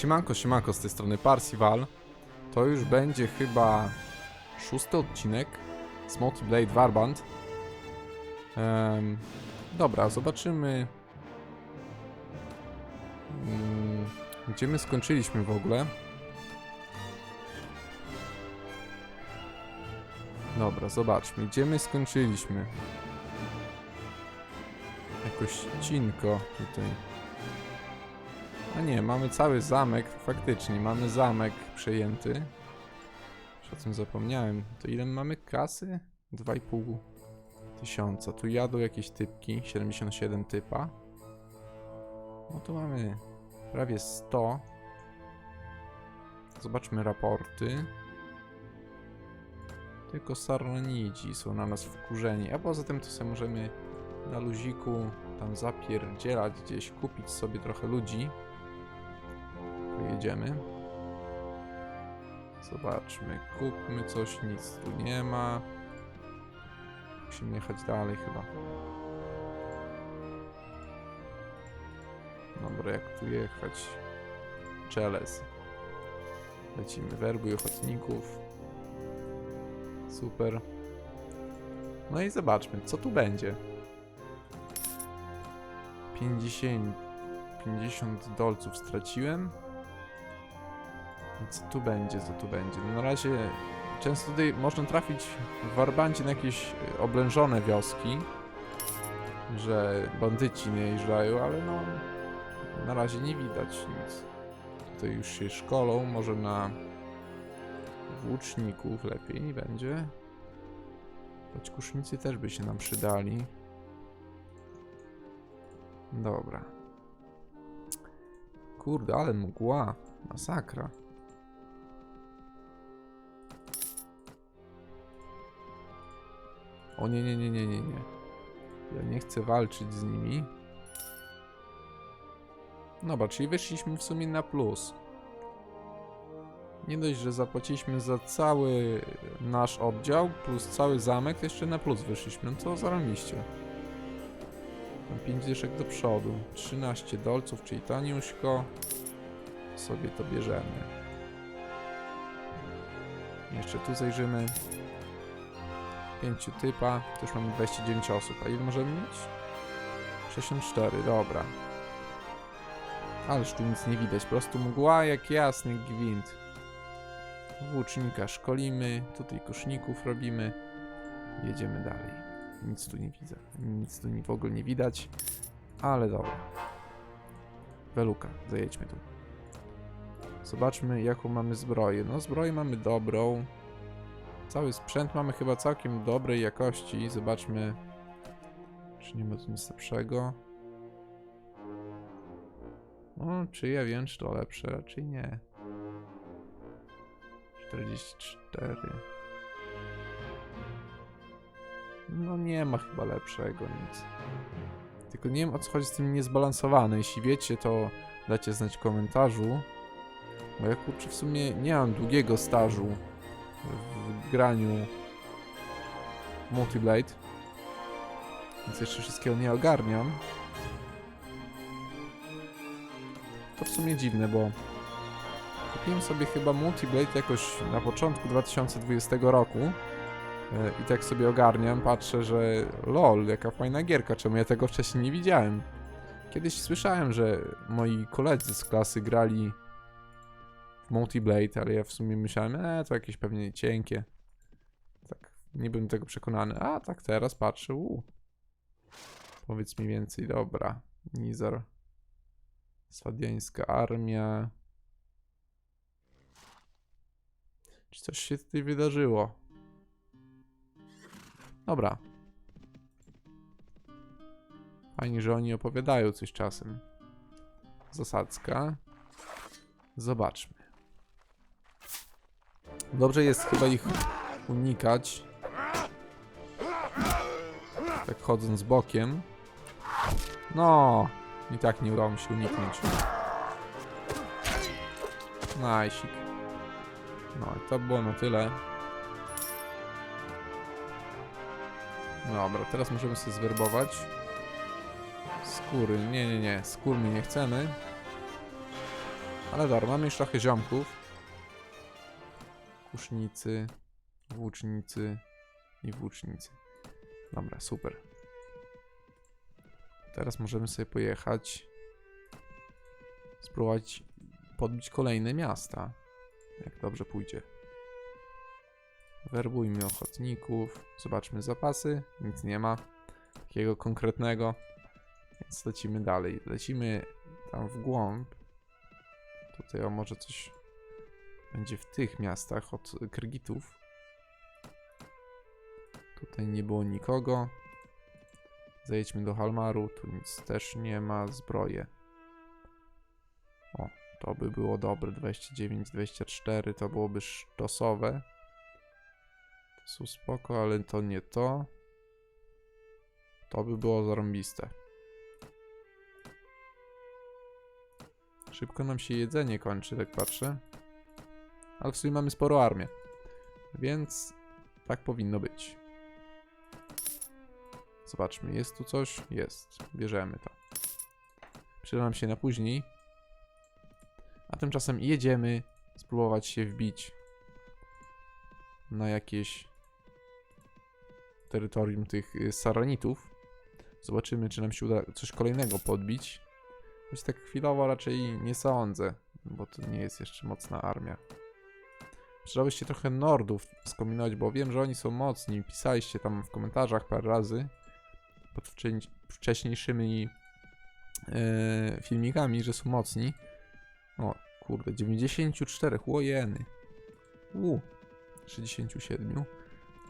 Siemanko, siemanko, z tej strony Parsival. To już będzie chyba szósty odcinek z Multiblade Warband. Em, dobra, zobaczymy mm, gdzie my skończyliśmy w ogóle. Dobra, zobaczmy, gdzie my skończyliśmy. Jakoś cinko tutaj. A nie, mamy cały zamek, faktycznie, mamy zamek przejęty. Już o tym zapomniałem. To ile mamy kasy? 2,5 tysiąca. Tu jadą jakieś typki, 77 typa. No to mamy prawie 100. Zobaczmy raporty. Tylko Sarnidzi są na nas wkurzeni, a poza tym to sobie możemy na luziku tam zapierdzielać gdzieś, kupić sobie trochę ludzi. Pojedziemy. Zobaczmy, kupmy coś, nic tu nie ma. Musimy jechać dalej chyba. Dobra, jak tu jechać? Czeles. Lecimy, werbuj ochotników. Super. No i zobaczmy, co tu będzie. 50, 50 dolców straciłem. Co tu będzie, co tu będzie? No na razie często tutaj można trafić w Warbancie na jakieś y, oblężone wioski, że bandyci nie jeżdżają, ale no na razie nie widać nic. Tutaj już się szkolą, może na włóczników lepiej będzie. Choć kusznicy też by się nam przydali. Dobra. Kurde, ale mgła. Masakra. O nie, nie, nie, nie, nie, nie. Ja nie chcę walczyć z nimi. Dobra, czyli wyszliśmy w sumie na plus. Nie dość, że zapłaciliśmy za cały nasz oddział, plus cały zamek, jeszcze na plus wyszliśmy. No co zarobiście. Tam 5 dyszek do przodu. 13 dolców, czyli taniuśko. Sobie to bierzemy. Jeszcze tu zajrzymy. 5 typa, to już mamy 29 osób. A ile możemy mieć? 64, dobra. Ależ tu nic nie widać, po prostu mgła jak jasny gwint. Włócznika szkolimy, tutaj koszników robimy. Jedziemy dalej. Nic tu nie widzę, nic tu w ogóle nie widać. Ale dobra. Weluka, zajedźmy tu. Zobaczmy jaką mamy zbroję. No zbroję mamy dobrą. Cały sprzęt mamy chyba całkiem dobrej jakości. Zobaczmy, czy nie ma tu nic lepszego. No, czy ja wiem, czy to lepsze? Raczej nie. 44. No nie ma chyba lepszego nic. Tylko nie wiem o co chodzi z tym niezbalansowane. Jeśli wiecie, to dajcie znać w komentarzu. Bo ja kurczę w sumie nie mam długiego stażu w graniu Multiblade. Więc jeszcze wszystkiego nie ogarniam. To w sumie dziwne, bo kupiłem sobie chyba Multiblade jakoś na początku 2020 roku. E, I tak sobie ogarniam, patrzę, że lol, jaka fajna gierka, czemu ja tego wcześniej nie widziałem. Kiedyś słyszałem, że moi koledzy z klasy grali w Multiblade, ale ja w sumie myślałem, e, to jakieś pewnie cienkie. Nie byłem tego przekonany. A tak teraz patrzę, u. Powiedz mi więcej, dobra. Nizar. Swadiańska armia. Czy coś się tutaj wydarzyło? Dobra. Fajnie, że oni opowiadają coś czasem. Zasadzka. Zobaczmy. Dobrze jest chyba ich unikać. Tak chodząc bokiem. No, i tak nie udało mi się uniknąć. Najsik. No i to było na tyle. Dobra, teraz możemy sobie zwerbować. Skóry, nie, nie, nie, skór my nie chcemy. Ale dobra, mamy już trochę ziomków. Kusznicy, włócznicy i włócznicy. Dobra, super. Teraz możemy sobie pojechać. Spróbować podbić kolejne miasta. Jak dobrze pójdzie. Werbujmy ochotników. Zobaczmy zapasy. Nic nie ma. Takiego konkretnego. Więc lecimy dalej. Lecimy tam w głąb. Tutaj o może coś będzie w tych miastach od Krgitów. Tutaj nie było nikogo. Zejdźmy do Halmaru. Tu nic też nie ma. Zbroje. O, to by było dobre. 29, 24 to byłoby sztosowe. To są spoko, ale to nie to. To by było zarąbiste. Szybko nam się jedzenie kończy, tak patrzę. Ale w sumie mamy sporo armię. Więc tak powinno być. Zobaczmy, jest tu coś? Jest. Bierzemy to. Przyda nam się na później. A tymczasem jedziemy spróbować się wbić na jakieś terytorium tych y, Saranitów. Zobaczymy, czy nam się uda coś kolejnego podbić. Choć tak chwilowo raczej nie sądzę, bo to nie jest jeszcze mocna armia. Przydałoby się trochę Nordów skombinować, bo wiem, że oni są mocni. Pisaliście tam w komentarzach parę razy pod wcze- wcześniejszymi e, filmikami, że są mocni. O, kurde, 94, łojeny. U, 67.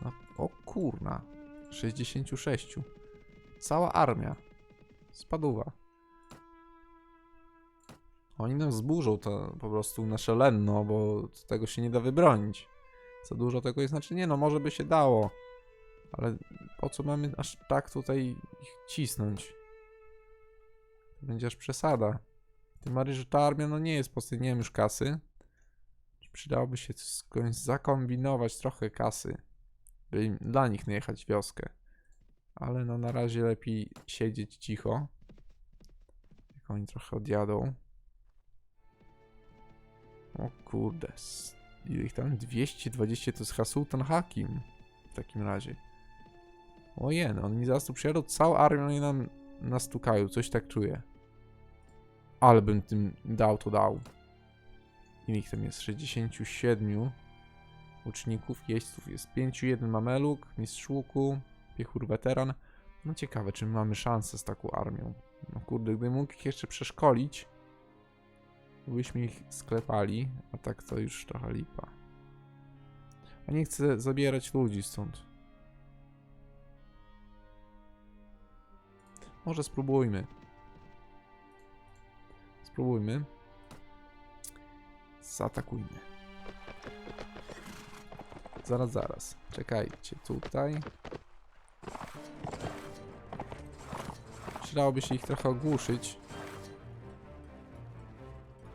No, o kurna, 66. Cała armia. Spaduwa. Oni nam zburzą to po prostu nasze lenno, bo tego się nie da wybronić. Za dużo tego jest, znaczy nie no, może by się dało. Ale po co mamy aż tak tutaj ich cisnąć? To będzie aż przesada. Tym bardziej, że ta armia no nie jest po nie już kasy. Przydałoby się skądś zakombinować trochę kasy, by dla nich najechać wioskę. Ale no na razie lepiej siedzieć cicho. Jak oni trochę odjadą. O kurde. Ile ich tam? 220 to jest Hasultan Hakim. W takim razie. Ojen, oni zaraz tu przyjadą, całą armią oni nam nastukają, coś tak czuję. Ale bym tym dał to dał. Ile ich tam jest? 67 łuczników, jeźdźców jest 5, 1 mameluk, mistrz łuku, piechur weteran. No ciekawe, czy my mamy szansę z taką armią. No kurde, gdybym mógł ich jeszcze przeszkolić, byśmy ich sklepali, a tak to już trochę lipa. A nie chcę zabierać ludzi stąd. Może spróbujmy. Spróbujmy. Zaatakujmy. Zaraz, zaraz. Czekajcie tutaj. Przydałoby się ich trochę ogłuszyć.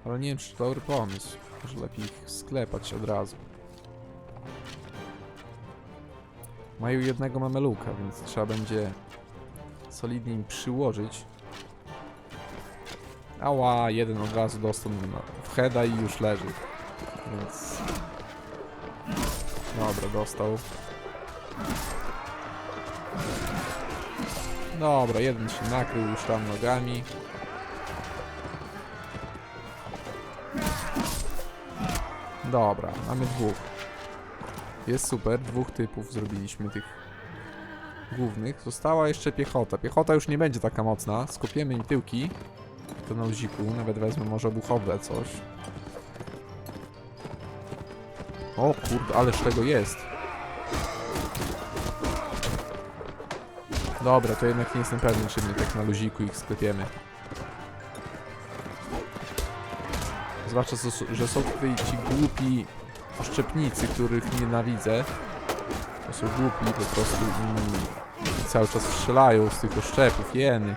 Ale nie wiem, czy to dobry pomysł. Może lepiej ich sklepać od razu. Mają jednego mameluka, więc trzeba będzie solidnie im przyłożyć. Ała, jeden od razu dostał w heada i już leży. Więc... Dobra, dostał. Dobra, jeden się nakrył już tam nogami. Dobra, mamy dwóch. Jest super, dwóch typów zrobiliśmy tych głównych. Została jeszcze piechota. Piechota już nie będzie taka mocna. Skopiemy im tyłki. To na luziku. Nawet wezmę może obuchowe coś. O kurde, ależ tego jest. Dobra, to jednak nie jestem pewny, czy my tak na luziku ich sklepiemy. Zwłaszcza, że są tutaj ci głupi oszczepnicy, których nienawidzę. To są głupi po prostu mm, i cały czas strzelają z tych oszczepów, jeny.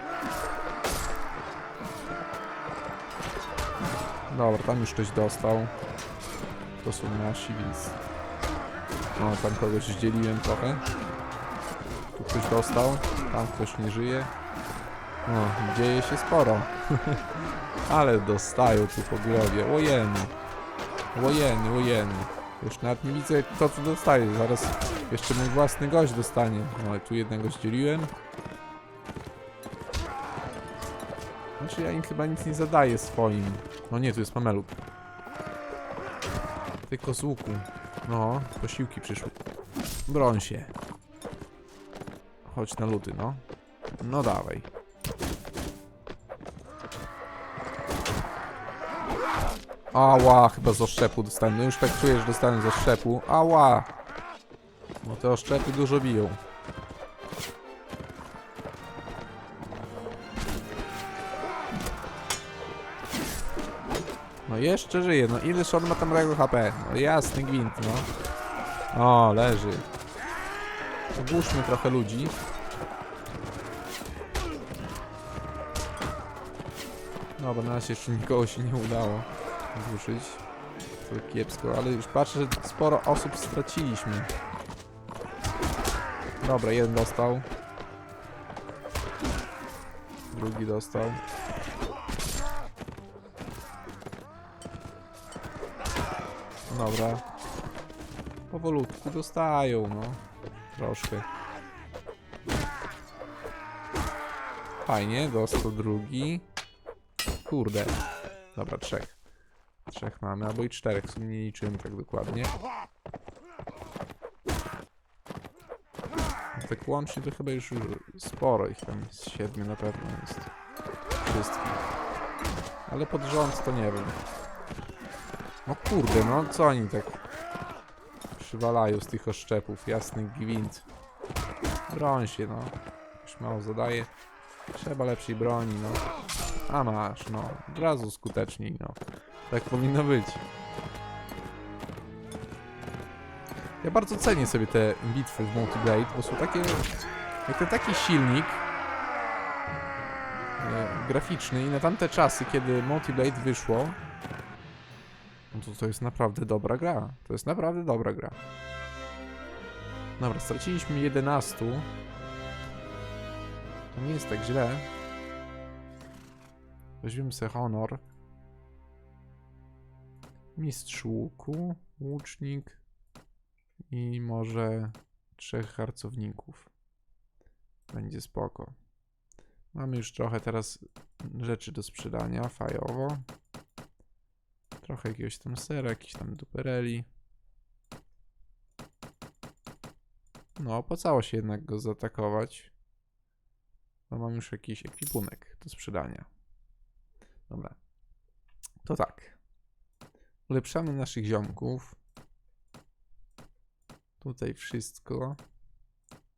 Dobra, tam już ktoś dostał. To są nasi, więc... No, tam kogoś zdzieliłem trochę. Tu ktoś dostał, tam ktoś nie żyje. No, dzieje się sporo. Ale dostają tu po głowie. Łojeny. Łojeny, łojeny. Już nawet nie widzę kto tu dostaje. Zaraz jeszcze mój własny gość dostanie. No ale tu jednego zdzieliłem. Znaczy ja im chyba nic nie zadaję swoim. No nie, tu jest mameluk. Tylko z łuku. No, posiłki przyszły. Broń się. Chodź na luty, no. No dawaj. Ała, chyba z oszczepu dostałem. No już tak czuję, że dostałem z oszczepu. Ała! Bo te oszczepy dużo biją. No jeszcze żyje, no ileż on ma tam tego HP? No jasny gwint, no. O, leży. Ogłuszmy trochę ludzi. Dobra, na razie jeszcze nikogo się nie udało ogłuszyć. To kiepsko, ale już patrzę, że sporo osób straciliśmy. Dobra, jeden dostał. Drugi dostał. Dobra. Powolutku dostają, no. Troszkę. Fajnie, dostał drugi. Kurde. Dobra, trzech. Trzech mamy, albo i czterech, w sumie nie liczyłem tak dokładnie. Tak łącznie to chyba już sporo ich tam jest, siedmiu na pewno jest. Wszystkich. Ale pod rząd to nie wiem. No kurde, no co oni tak przywalają z tych oszczepów, jasny gwint. Broń się, no. Już mało zadaje. Trzeba lepszej broni, no. A masz, no. Od razu skuteczniej, no. Tak powinno być. Ja bardzo cenię sobie te bitwy w Multiblade, bo są takie... Jak ten taki silnik e, graficzny i na tamte czasy, kiedy Multiblade wyszło, no to to jest naprawdę dobra gra. To jest naprawdę dobra gra. Dobra, straciliśmy 11. To nie jest tak źle. Weźmiemy sobie honor. Mistrz łuku, łucznik i może trzech harcowników. Będzie spoko. Mamy już trochę teraz rzeczy do sprzedania, fajowo. Trochę jakiegoś tam sera, jakiś tam dupereli. No, opłacało się jednak go zaatakować. Bo mam już jakiś ekwipunek do sprzedania. Dobra. To tak. Ulepszamy naszych ziomków. Tutaj wszystko.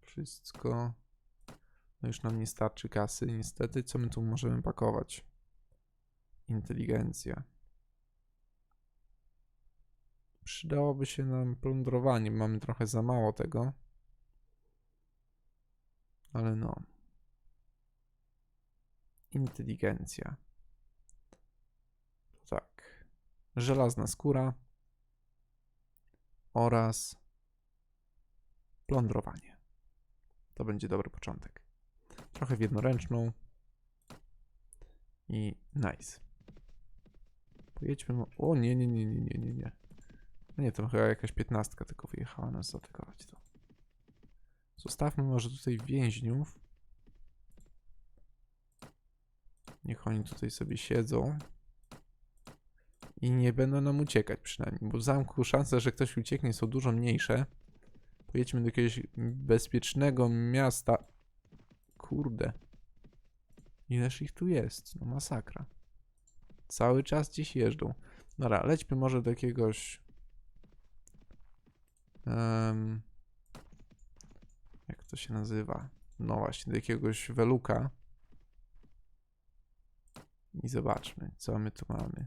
Wszystko. No już nam nie starczy kasy, niestety. Co my tu możemy pakować? Inteligencja. Przydałoby się nam plądrowanie. Mamy trochę za mało tego. Ale no. Inteligencja. Tak. Żelazna skóra. Oraz plądrowanie. To będzie dobry początek. Trochę w jednoręczną. I nice. Pojedźmy. O nie, nie, nie, nie, nie, nie, nie. No nie, to chyba jakaś piętnastka tylko wyjechała nas zaatakować to. Zostawmy może tutaj więźniów. Niech oni tutaj sobie siedzą. I nie będą nam uciekać przynajmniej, bo w zamku szanse, że ktoś ucieknie są dużo mniejsze. Pojedźmy do jakiegoś bezpiecznego miasta. Kurde. Ileż ich tu jest? No masakra. Cały czas gdzieś jeżdżą. Dobra, lećmy może do jakiegoś... em, jak to się nazywa? No właśnie, do jakiegoś Weluka. I zobaczmy, co my tu mamy.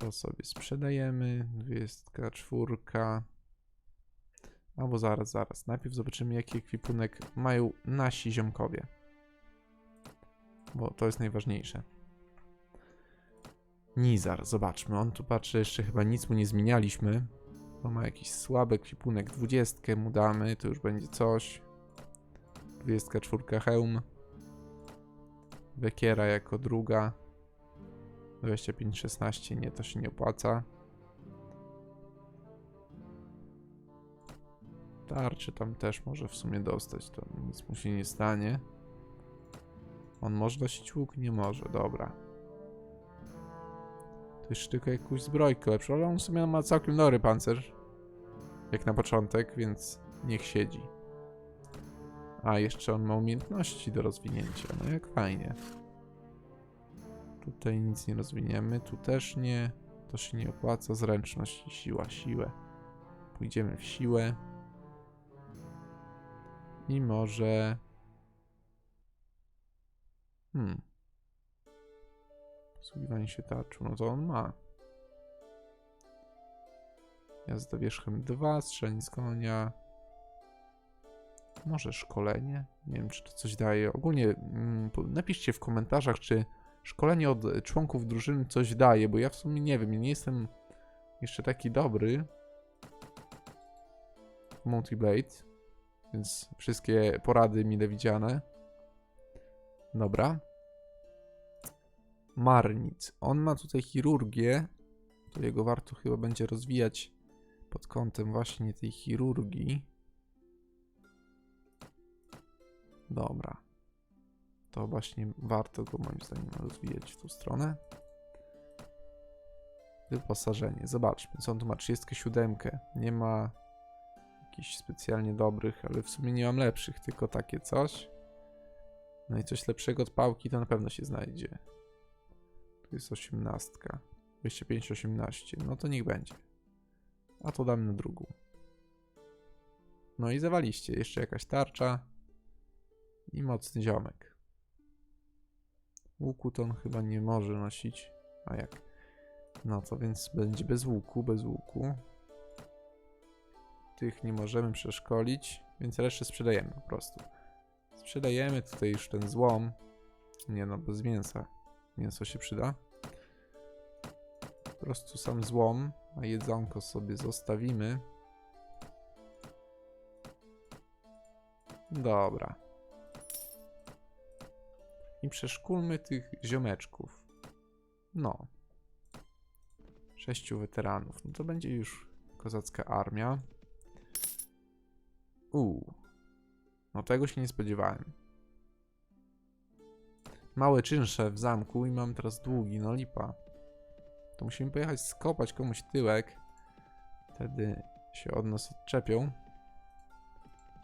To sobie sprzedajemy. Dwudziestka, czwórka. Albo zaraz, zaraz. Najpierw zobaczymy, jaki ekwipunek mają nasi ziomkowie. Bo to jest najważniejsze. Nizar, zobaczmy. On tu patrzy, jeszcze chyba nic mu nie zmienialiśmy. Bo ma jakiś słaby ekwipunek. Dwudziestkę mu damy, to już będzie coś. Dwudziestka, czwórka, hełm. Wekiera jako druga. 25-16, nie, to się nie opłaca. Tarczy tam też może w sumie dostać, to nic mu się nie stanie. On może nosić łuk? Nie może, dobra. To jeszcze tylko jakąś zbrojkę lepszą, ale on w sumie ma całkiem dobry pancerz. Jak na początek, więc niech siedzi. A, jeszcze on ma umiejętności do rozwinięcia, no jak fajnie. Tutaj nic nie rozwiniemy, tu też nie. To się nie opłaca. Zręczność i siła, siłę. Pójdziemy w siłę. I może... Hmm. Posługiwanie się tarczą, no to on ma. Jazda wierzchem 2, strzelanie z konia. Może szkolenie? Nie wiem, czy to coś daje. Ogólnie mm, napiszcie w komentarzach, czy szkolenie od członków drużyny coś daje, bo ja w sumie nie wiem, nie jestem jeszcze taki dobry w Multiblade, więc wszystkie porady mile widziane. Dobra. Marnic. On ma tutaj chirurgię, to jego warto chyba będzie rozwijać pod kątem właśnie tej chirurgii. Dobra. To właśnie warto go moim zdaniem rozwijać w tą stronę. Wyposażenie. Zobaczmy, on tu ma 37. Nie ma jakichś specjalnie dobrych, ale w sumie nie mam lepszych, tylko takie coś. No i coś lepszego od pałki to na pewno się znajdzie. Tu jest 18. 25, 18. No to niech będzie. A to damy na drugą. No i zawaliście. Jeszcze jakaś tarcza. I mocny ziomek. Łuku to on chyba nie może nosić. A jak? No to więc będzie bez łuku, bez łuku. Tych nie możemy przeszkolić, więc resztę sprzedajemy po prostu. Sprzedajemy tutaj już ten złom. Nie no, bez mięsa. Mięso się przyda. Po prostu sam złom, a jedzonko sobie zostawimy. Dobra. I przeszkulmy tych ziomeczków. No. Sześciu weteranów. No to będzie już kozacka armia. Uuu. No tego się nie spodziewałem. Małe czynsze w zamku i mam teraz długi, no lipa. To musimy pojechać skopać komuś tyłek. Wtedy się od nas odczepią.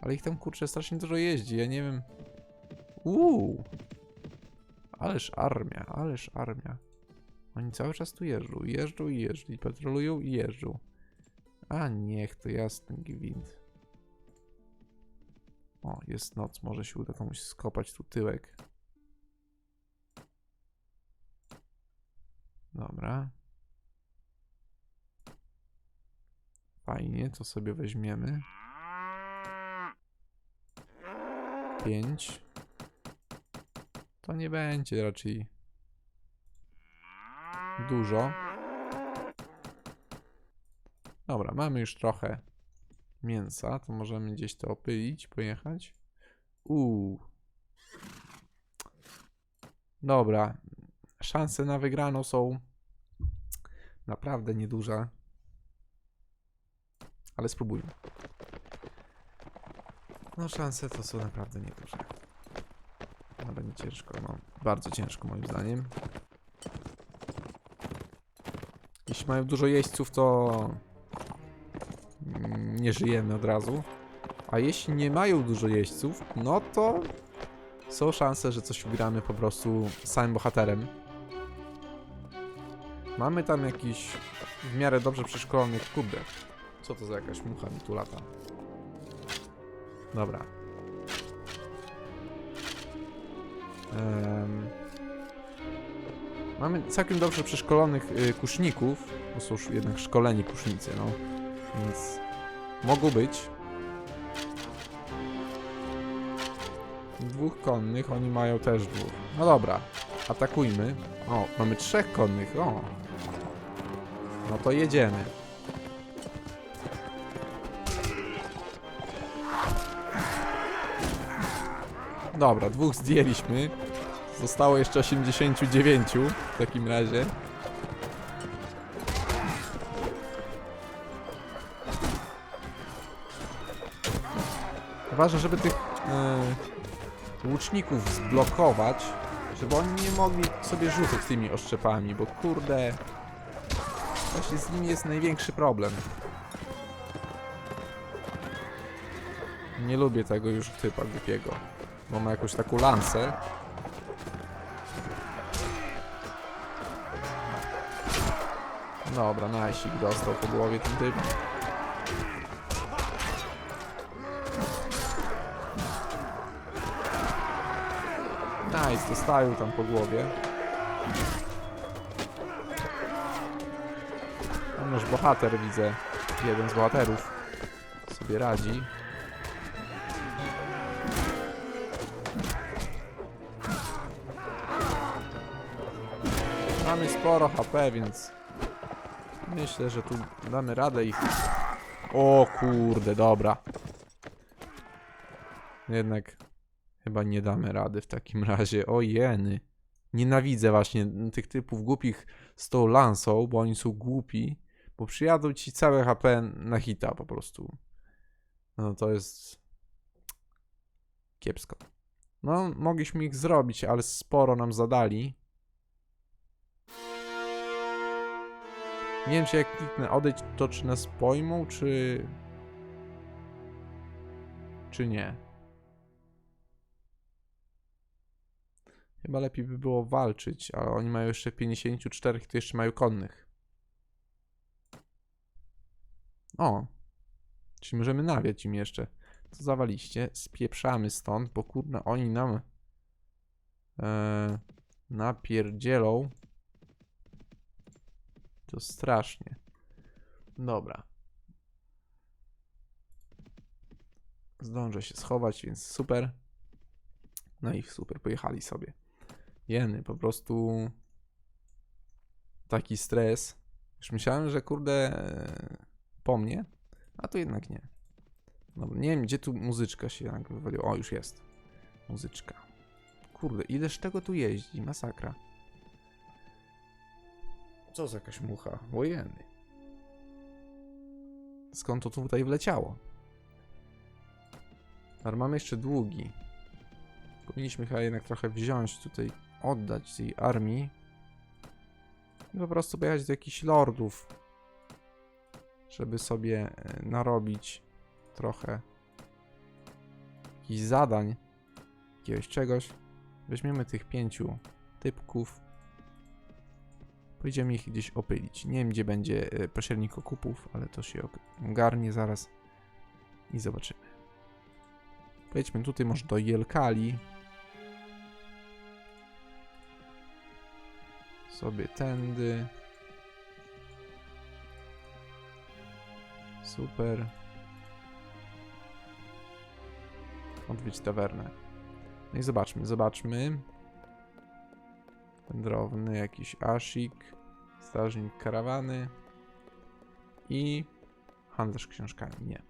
Ale ich tam kurczę strasznie dużo jeździ, ja nie wiem. Uuu. Ależ armia, ależ armia. Oni cały czas tu jeżdżą, jeżdżą i jeżdżą, i patrolują i jeżdżą. A niech to jasny gwint. O, jest noc, może się uda komuś skopać tu tyłek. Dobra. Fajnie, to sobie weźmiemy. Pięć. To nie będzie raczej dużo. Dobra, mamy już trochę mięsa, to możemy gdzieś to opylić, pojechać. Uuu. Dobra. Szanse na wygraną są naprawdę nieduże. Ale spróbujmy. No szanse to są naprawdę nieduże. No będzie ciężko, no. Bardzo ciężko moim zdaniem. Jeśli mają dużo jeźdźców, to mm, nie żyjemy od razu. A jeśli nie mają dużo jeźdźców, no to są szanse, że coś ugramy po prostu samym bohaterem. Mamy tam jakiś w miarę dobrze przeszkolony kurde. Co to za jakaś mucha mi tu lata? Dobra. Em, Mamy całkiem dobrze przeszkolonych y, kuszników, bo są już jednak szkoleni kusznicy, no. Więc mogą być. Dwóch konnych, oni mają też dwóch. No dobra, atakujmy. O, mamy trzech konnych, o. No to jedziemy. Dobra, dwóch zdjęliśmy. Zostało jeszcze 89 w takim razie. Ważne, żeby tych e, łuczników zblokować, żeby oni nie mogli sobie rzucać tymi oszczepami, bo kurde, właśnie z nimi jest największy problem. Nie lubię tego już typa głupiego, bo ma jakąś taką lansę. Dobra, najsik dostał po głowie ten typ. Nice, dostają tam po głowie. Tam nasz bohater widzę. Jeden z bohaterów sobie radzi. Mamy sporo HP, więc myślę, że tu damy radę ich. O kurde, dobra. Jednak chyba nie damy rady w takim razie. O jeny. Nienawidzę właśnie tych typów głupich z tą lansą, bo oni są głupi, bo przyjadą ci całe HP na hita po prostu. No to jest kiepsko. No, mogliśmy ich zrobić, ale sporo nam zadali. Nie wiem, czy jak kliknę odejdź, to czy nas pojmą, czy... Czy nie. Chyba lepiej by było walczyć, ale oni mają jeszcze 54, to jeszcze mają konnych. O! Czyli możemy nawiać im jeszcze. Co zawaliście? Spieprzamy stąd, bo kurde, oni nam e, napierdzielą. To strasznie. Dobra. Zdążę się schować, więc super. No i super, pojechali sobie. Jeny, po prostu taki stres. Już myślałem, że kurde e, po mnie, a to jednak nie. Dobra, nie wiem, gdzie tu muzyczka się jak wywaliła. O, już jest. Muzyczka. Kurde, ileż tego tu jeździ, masakra. Co za jakaś mucha? Wojeny. Skąd to tutaj wleciało? Ale mamy jeszcze długi. Powinniśmy chyba jednak trochę wziąć tutaj, oddać tej armii. I po prostu pojechać do jakichś lordów. Żeby sobie e, narobić trochę jakichś zadań. Jakiegoś czegoś. Weźmiemy tych pięciu typków. Pójdziemy ich gdzieś opylić. Nie wiem, gdzie będzie e, pośrednik okupów, ale to się ogarnie zaraz. I zobaczymy. Pojedźmy tutaj może do Jelkali. Sobie tędy. Super. Odwiedź tawernę. No i zobaczmy, zobaczmy. Wędrowny, jakiś asik, strażnik karawany i handlarz książkami. Nie.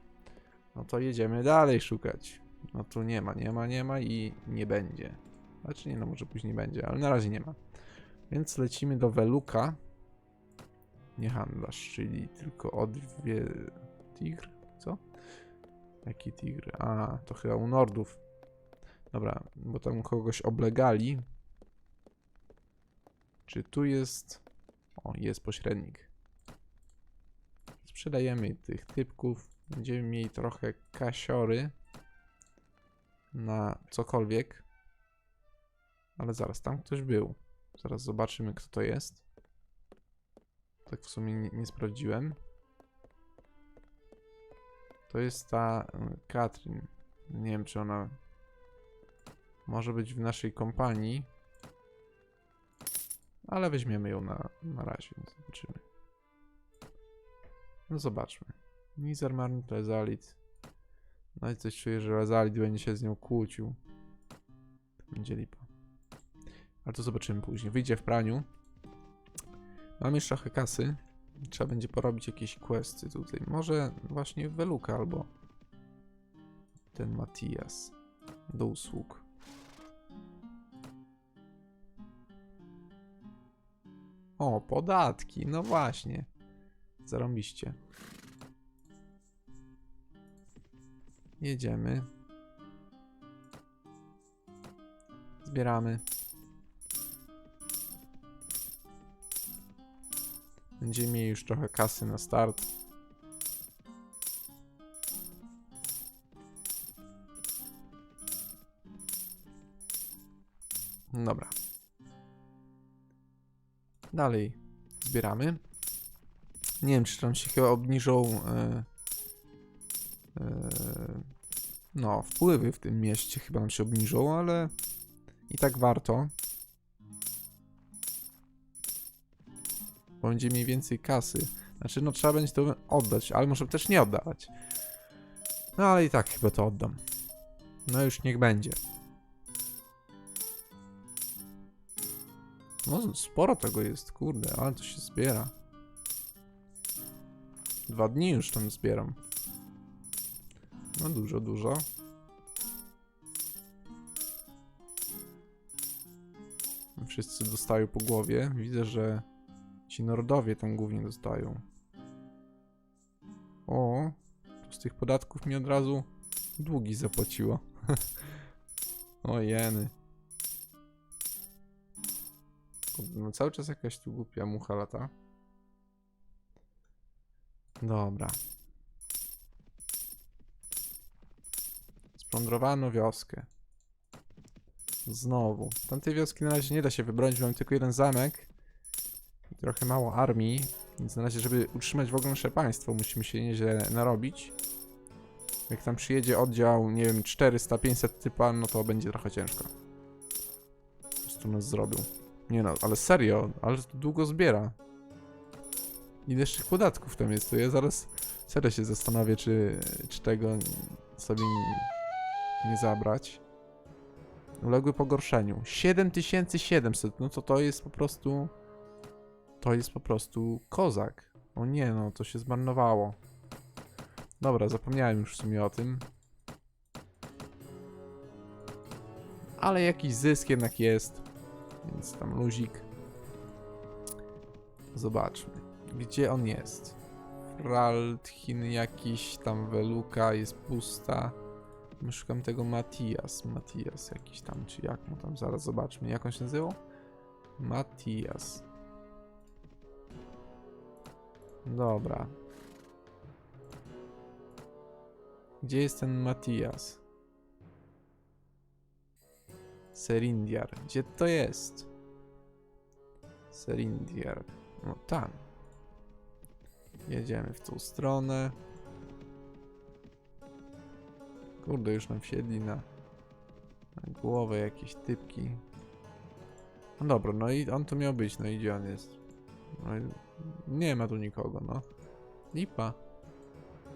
No to jedziemy dalej szukać. No tu nie ma, nie ma, nie ma i nie będzie. Znaczy nie, no może później będzie, ale na razie nie ma. Więc lecimy do Weluka. Nie handlarz, czyli tylko odwie... Tigr? Co? Jaki tigr? A, to chyba u Nordów. Dobra, bo tam kogoś oblegali. Czy tu jest... O, jest pośrednik. Sprzedajemy tych typków. Będziemy mieli trochę kasiory na cokolwiek. Ale zaraz, tam ktoś był. Zaraz zobaczymy, kto to jest. Tak w sumie nie, nie sprawdziłem. To jest ta y, Katrin. Nie wiem, czy ona może być w naszej kompanii. Ale weźmiemy ją na, na razie, zobaczymy. No zobaczmy. Nizar Marnit Lezalit. No i coś czuję, że Lezalit będzie się z nią kłócił. To będzie lipa. Ale to zobaczymy później. Wyjdzie w praniu. Mam jeszcze trochę kasy. Trzeba będzie porobić jakieś questy tutaj. Może właśnie Weluka albo ten Matias do usług. O, podatki, no właśnie. Zarąbiście. Jedziemy. Zbieramy. Będziemy mieli już trochę kasy na start. Dalej zbieramy. Nie wiem, czy tam się chyba obniżą e, e, no, wpływy w tym mieście chyba nam się obniżą, ale i tak warto. Będzie mniej więcej kasy. Znaczy, no trzeba będzie to oddać, ale może też nie oddawać. No ale i tak chyba to oddam. No już niech będzie. No sporo tego jest, kurde, ale to się zbiera. Dwa dni już tam zbieram. No dużo, dużo. Wszyscy dostają po głowie. Widzę, że ci Nordowie tam głównie dostają. O, to z tych podatków mi od razu długi zapłaciło. o jeny. No cały czas jakaś tu głupia mucha lata. Dobra. Splądrowano wioskę. Znowu. Tamtej wioski na razie nie da się wybronić, mam tylko jeden zamek. I trochę mało armii. Więc na razie, żeby utrzymać w ogóle nasze państwo, musimy się nieźle narobić. Jak tam przyjedzie oddział, nie wiem, 400-500 typa, no to będzie trochę ciężko. Po prostu nas zrobił. Nie no, ale serio, ale długo zbiera. Ile jeszcze podatków tam jest, to ja zaraz serio się zastanowię, czy, czy tego sobie nie, nie zabrać. Uległy pogorszeniu. 7700, no to to jest po prostu... To jest po prostu kozak. O nie, no to się zmarnowało. Dobra, zapomniałem już w sumie o tym. Ale jakiś zysk jednak jest. Więc tam luzik. Zobaczmy. Gdzie on jest? Fraldchin jakiś tam Weluka jest pusta. My Szukam tego Matias. Matias jakiś tam, czy jak mu tam, zaraz zobaczmy. Jak on się nazywał? Matias. Dobra. Gdzie jest ten Matias? Serindiar. Gdzie to jest? Serindiar. No tam. Jedziemy w tą stronę. Kurde, już nam wsiedli na, na głowę jakieś typki. No dobra, no i on tu miał być, no i gdzie on jest? No nie ma tu nikogo, no. Lipa.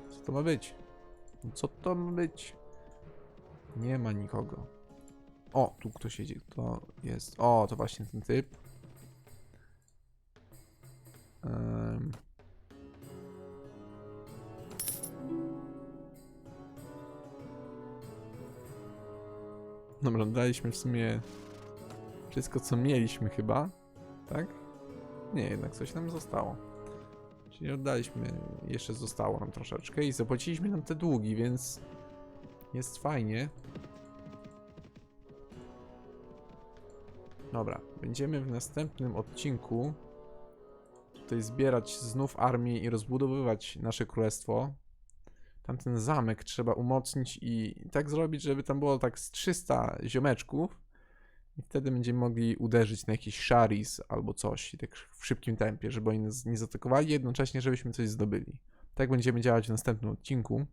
Co to ma być? Co to ma być? Nie ma nikogo. O, tu ktoś siedzi. To jest. O, to właśnie ten typ. Em. Dobra, daliśmy w sumie wszystko, co mieliśmy chyba, tak? Nie, jednak coś nam zostało. Czyli oddaliśmy, jeszcze zostało nam troszeczkę i zapłaciliśmy nam te długi, więc jest fajnie. Dobra, będziemy w następnym odcinku tutaj zbierać znów armię i rozbudowywać nasze królestwo. Tamten zamek trzeba umocnić i tak zrobić, żeby tam było tak z 300 ziomeczków. I wtedy będziemy mogli uderzyć na jakiś szaris albo coś, i tak w szybkim tempie, żeby oni nas nie zaatakowali, jednocześnie żebyśmy coś zdobyli. Tak będziemy działać w następnym odcinku.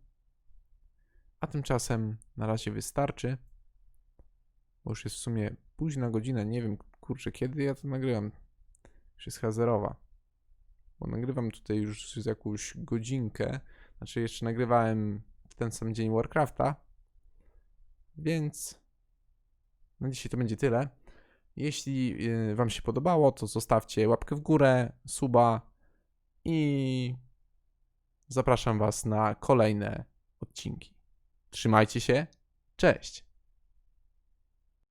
A tymczasem na razie wystarczy. Bo już jest w sumie późna godzina, nie wiem kurczę kiedy ja to nagrywam. Już jest hazerowa. Bo nagrywam tutaj już z jakąś godzinkę. Znaczy jeszcze nagrywałem w ten sam dzień Warcrafta. Więc na dzisiaj to będzie tyle. Jeśli yy, Wam się podobało, to zostawcie łapkę w górę, suba i zapraszam Was na kolejne odcinki. Trzymajcie się. Cześć!